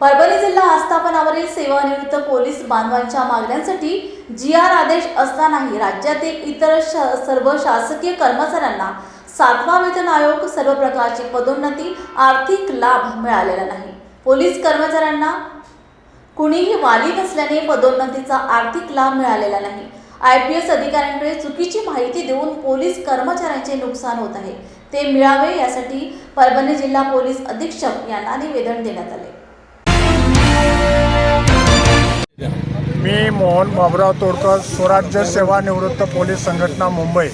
परभणी जिल्हा आस्थापनावरील सेवानिवृत्त पोलीस बांधवांच्या मागण्यांसाठी जी आर आदेश असतानाही राज्यातील इतर सर्व शासकीय कर्मचाऱ्यांना सातवा वेतन आयोग सर्व प्रकारची पदोन्नती आर्थिक लाभ मिळालेला नाही. पोलीस कर्मचाऱ्यांना कुणीही वाली नसल्याने पदोन्नतीचा आर्थिक लाभ मिळालेला नाही. आय पी एस अधिकाऱ्यांकडे चुकीची माहिती देऊन पोलीस कर्मचाऱ्यांचे नुकसान होत आहे. ते मिळावे यासाठी परभणी जिल्हा पोलीस अधीक्षक यांना निवेदन देण्यात आले. मी मोहन बाबराव तोडकर स्वराज्य सेवानिवृत्त पोलीस संघटना मुंबई.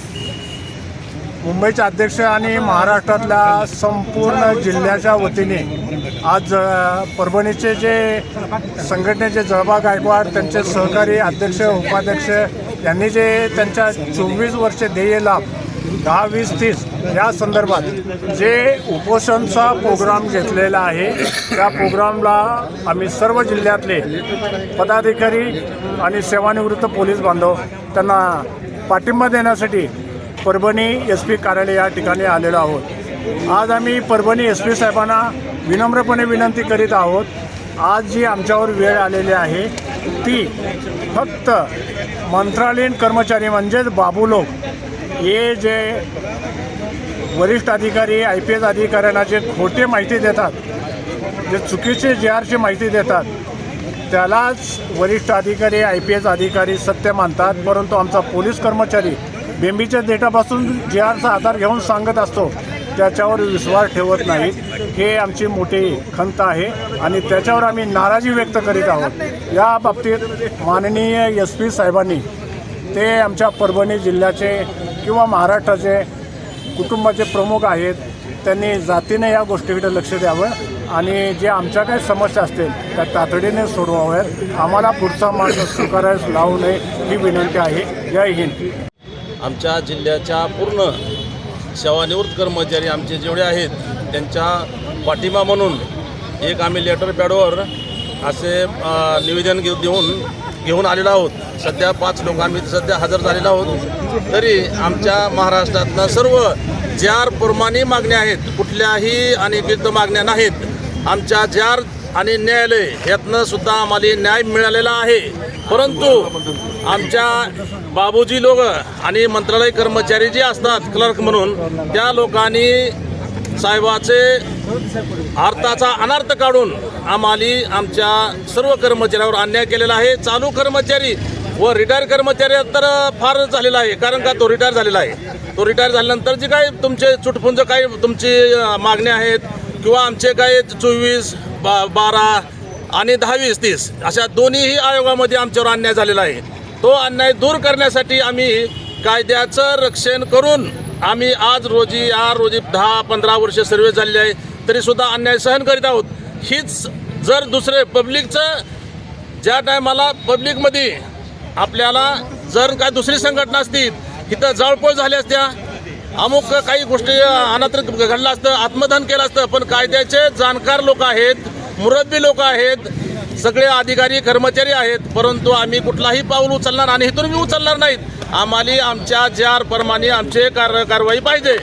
मुंबईचे अध्यक्ष आणि महाराष्ट्रातल्या संपूर्ण जिल्ह्याच्या वतीने आज परभणीचे जे संघटनेचे जळबा गायकवाड त्यांचे सहकारी अध्यक्ष उपाध्यक्ष यांनी जे त्यांच्या चोवीस वर्षे ध्येय लाभ दहा वीस तीस या संदर्भात जे उपोषणचा प्रोग्राम घेतलेला आहे त्या प्रोग्रामला आम्ही सर्व जिल्ह्यातले पदाधिकारी आणि सेवानिवृत्त पोलीस बांधव त्यांना पाठिंबा देण्यासाठी परभणी एस पी कार्यालय या ठिकाणी आलेलो आहोत. आज आम्ही परभणी एस पी साहेबांना विनम्रपणे विनंती करीत आहोत. आज जी आमच्यावर वेळ आलेली आहे ती फक्त मंत्रालयीन कर्मचारी म्हणजेच बाबू लोक हे जे वरिष्ठ अधिकारी आय पी एस अधिकाऱ्यांना जे खोटे माहिती देतात जे चुकीचे जे आरची माहिती देतात त्यालाच वरिष्ठ अधिकारी आय पी एस अधिकारी सत्य मानतात. परंतु आमचा पोलीस कर्मचारी बेंबीच्या डेटापासून जे आरचा आधार घेऊन सांगत असतो त्याच्यावर विश्वास ठेवत नाहीत हे आमची मोठी खंत आहे आणि त्याच्यावर आम्ही नाराजी व्यक्त करीत आहोत. या बाबतीत माननीय एस पी साहेबांनी ते आमच्या परभणी जिल्ह्याचे किंवा महाराष्ट्राचे कुटुंबाचे प्रमुख आहेत त्यांनी जातीने या गोष्टीकडे लक्ष द्यावं आणि जे आमच्या काही समस्या असतील त्या तातडीने सोडवाव्यात. आम्हाला पुढचा मार्ग स्वीकारायला लावू नये ही विनंती आहे. जय हिंद. आमच्या जिल्ह्याच्या पूर्ण सेवानिवृत्त कर्मचारी आमचे जेवढे आहेत त्यांच्या पाठिंबा म्हणून एक आम्ही लेटर पॅडवर असे निवेदन घेऊन देऊन घेऊन आलेलो आहोत. सध्या पाच लोक आम्ही सध्या हजर झालेलो आहोत. तरी आमच्या महाराष्ट्रातनं सर्व ज्यार प्रमाणे मागण्या आहेत कुठल्याही अनिर्दिष्ट मागण्या नाहीत. आमच्या ज्यार आणि न्यायालय यातनं सुद्धा आम्हाला न्याय मिळालेला आहे. परंतु आमच्या बाबूजी लोक आणि मंत्रालय कर्मचारी जे असतात क्लर्क म्हणून त्या लोकांनी साहेबाचे अर्थाचा अनर्थ काढून आम्हाली आमच्या सर्व कर्मचाऱ्यावर अन्याय केलेला आहे. चालू कर्मचारी व रिटायर कर्मचारी तर फार झालेला आहे. कारण का तो रिटायर झालेला आहे? तो रिटायर झाल्यानंतर जे काय तुमचे चुटपुंज काही तुमची मागण्या आहेत? किंवा आमचे काही चोवीस बा बारा आणि दहावीस तीस अशा दोन्हीही आयोगामध्ये आमच्यावर अन्याय झालेला आहे. तो अन्याय दूर करण्यासाठी आम्ही कायद्याचं रक्षण करून आम्ही आज रोजी या रोजी दहा पंधरा वर्ष सर्वे झालेली आहे. तरीसुद्धा अन्याय सहन करीत आहोत. हीच जर दुसरे पब्लिकचं ज्या टायमाला पब्लिकमध्ये आपल्याला जर काय दुसरी संघटना असतील तिथं जळपोळ झाल्या असत्या अमुक काही गोष्टी अनात्र घडलं असतं आत्मदान केलं असतं पण कायद्याचे जाणकार लोक आहेत मुरब्बी लोक आहेत सगळे अधिकारी कर्मचारी आहेत परंतु आम्ही कुठलाही पाऊल उचलणार आणि इथून मी उचलणार नाहीत. आम्हाला आमच्या ज्या प्रमाणे आमचे कार कारवाई पाहिजे.